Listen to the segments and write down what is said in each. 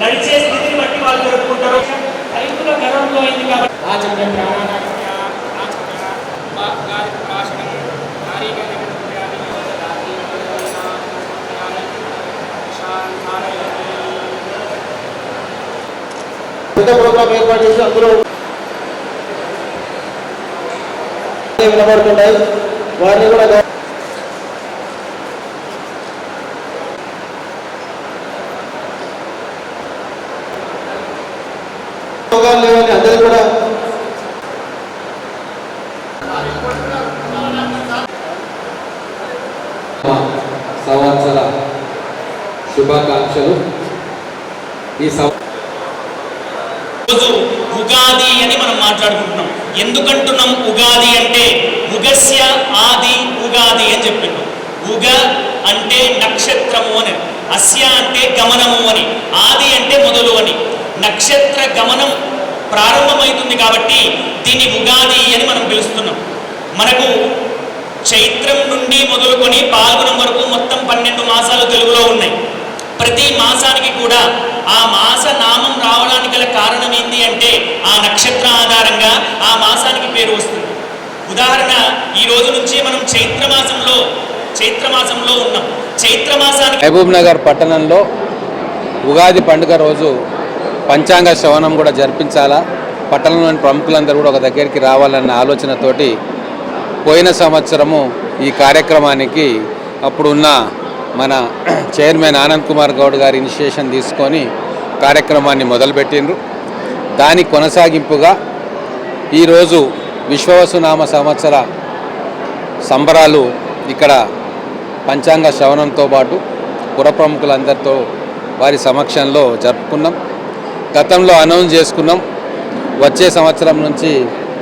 నడిచే స్థితిని బట్టి వాళ్ళు జరుపుకుంటారు రైతుల గర్వంలో అయింది కాబట్టి పెద్ద ఏర్పాటు చేసి అందులో వినబడుతుంటాయి వారిని కూడా గౌరవ- రోగాలు లేవని అందరికీ కూడా సంవత్సర శుభాకాంక్షలు. ఈ రోజు ఉగాది అని మనం మాట్లాడుకుంటున్నాం. ఎందుకంటున్నాం ఉగాది అంటే ఉగస్య ఆది ఉగాది అని చెప్పిండు ఉగ అంటే నక్షత్రము అని అస్య అంటే గమనము అని ఆది అంటే మొదలు అని. నక్షత్ర గమనం ప్రారంభమవుతుంది కాబట్టి దీన్ని ఉగాది అని మనం పిలుస్తున్నాం. మనకు చైత్రం నుండి మొదలుకొని పాల్గొనం వరకు మొత్తం పన్నెండు మాసాలు తెలుగులో ఉన్నాయి. ప్రతి మాసానికి కూడా ఆ మాస నామం రావడానికి గల కారణం ఏంటి అంటే ఆ నక్షత్ర ఆధారంగా ఆ మాసానికి పేరు వస్తుంది. ఉదాహరణ ఈ రోజు నుంచి మనం చైత్ర మాసంలో చైత్ర మాసంలో ఉన్నాం. చైత్ర మాసానికి మహబూబ్ నగర్ పట్టణంలో ఉగాది పండుగ రోజు పంచాంగ శ్రవణం కూడా జరిపించాలా? పట్టణంలోని ప్రముఖులందరూ కూడా ఒక దగ్గరికి రావాలన్న ఆలోచనతోటి పోయిన సంవత్సరము ఈ కార్యక్రమానికి అప్పుడున్న మన చైర్మన్ ఆనంద్ కుమార్ గౌడ్ గారి ఇనిషియేషన్ తీసుకొని కార్యక్రమాన్ని మొదలుపెట్టిండ్రు. దాని కొనసాగింపుగా ఈరోజు విశ్వవసునామ సంవత్సర సంబరాలు ఇక్కడ పంచాంగ శ్రవణంతో పాటు పుర ప్రముఖులందరితో వారి సమక్షంలో జరుపుకున్నాం. గతంలో అనౌన్స్ చేసుకున్నాం. వచ్చే సంవత్సరం నుంచి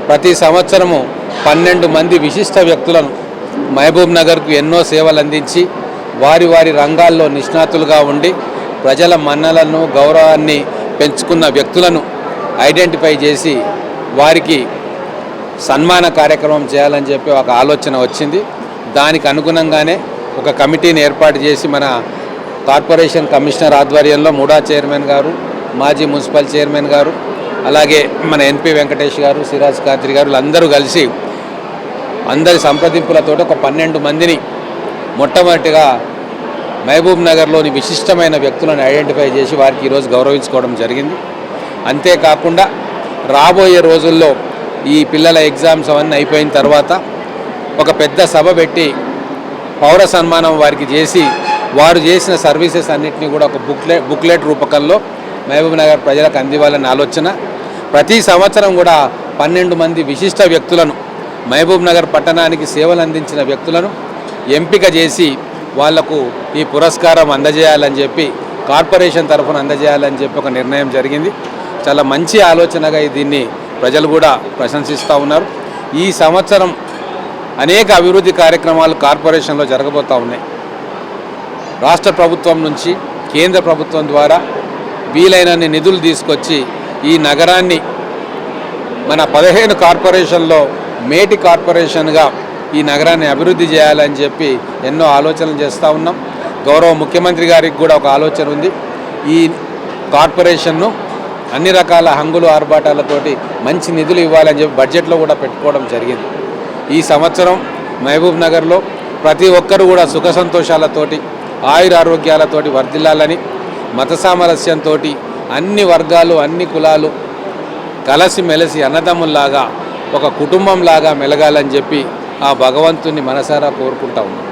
ప్రతి సంవత్సరము పన్నెండు మంది విశిష్ట వ్యక్తులను మహబూబ్ నగర్కు ఎన్నో సేవలు అందించి వారి వారి రంగాల్లో నిష్ణాతులుగా ఉండి ప్రజల మన్నలను గౌరవాన్ని పెంచుకున్న వ్యక్తులను ఐడెంటిఫై చేసి వారికి సన్మాన కార్యక్రమం చేయాలని చెప్పి ఒక ఆలోచన వచ్చింది. దానికి అనుగుణంగానే ఒక కమిటీని ఏర్పాటు చేసి మన కార్పొరేషన్ కమిషనర్ ఆధ్వర్యంలో మూడా చైర్మన్ గారు మాజీ మున్సిపల్ చైర్మన్ గారు అలాగే మన ఎన్పి వెంకటేష్ గారు సిరాజ్ ఖాద్రి గారు వీళ్ళందరూ కలిసి అందరి సంప్రదింపులతో ఒక పన్నెండు మందిని మొట్టమొదటిగా మహబూబ్ నగర్లోని విశిష్టమైన వ్యక్తులను ఐడెంటిఫై చేసి వారికి ఈరోజు గౌరవించుకోవడం జరిగింది. అంతేకాకుండా రాబోయే రోజుల్లో ఈ పిల్లల ఎగ్జామ్స్ అవన్నీ అయిపోయిన తర్వాత ఒక పెద్ద సభ పెట్టి పౌర సన్మానం వారికి చేసి వారు చేసిన సర్వీసెస్ అన్నింటినీ కూడా ఒక బుక్లెట్ బుక్లెట్ రూపకంలో మహబూబ్నగర్ ప్రజలకు అందివ్వాలని ఆలోచన. ప్రతి సంవత్సరం కూడా పన్నెండు మంది విశిష్ట వ్యక్తులను మహబూబ్నగర్ పట్టణానికి సేవలు అందించిన వ్యక్తులను ఎంపిక చేసి వాళ్ళకు ఈ పురస్కారం అందజేయాలని చెప్పి కార్పొరేషన్ తరఫున అందజేయాలని చెప్పి ఒక నిర్ణయం జరిగింది. చాలా మంచి ఆలోచనగా దీన్ని ప్రజలు కూడా ప్రశంసిస్తూ ఉన్నారు. ఈ సంవత్సరం అనేక అభివృద్ధి కార్యక్రమాలు కార్పొరేషన్లో జరగబోతూ ఉన్నాయి. రాష్ట్ర ప్రభుత్వం నుంచి కేంద్ర ప్రభుత్వం ద్వారా వీలైనన్ని నిధులు తీసుకొచ్చి ఈ నగరాన్ని మన పదిహేను కార్పొరేషన్లో మేటి కార్పొరేషన్గా ఈ నగరాన్ని అభివృద్ధి చేయాలని చెప్పి ఎన్నో ఆలోచనలు చేస్తూ ఉన్నాం. గౌరవ ముఖ్యమంత్రి గారికి కూడా ఒక ఆలోచన ఉంది. ఈ కార్పొరేషన్ను అన్ని రకాల హంగులు ఆర్భాటాలతోటి మంచి నిధులు ఇవ్వాలని చెప్పి బడ్జెట్లో కూడా పెట్టుకోవడం జరిగింది. ఈ సంవత్సరం మహబూబ్ నగర్లో ప్రతి ఒక్కరు కూడా సుఖ సంతోషాలతోటి ఆయుర ఆరోగ్యాలతోటి వర్ధిల్లాలని మత సామరస్యంతో అన్ని వర్గాలు అన్ని కులాలు కలసి మెలసి అన్నదమ్ముల్లాగా ఒక కుటుంబంలాగా మెలగాలని చెప్పి ఆ భగవంతుని మనసారా కోరుకుంటా ఉన్నాం.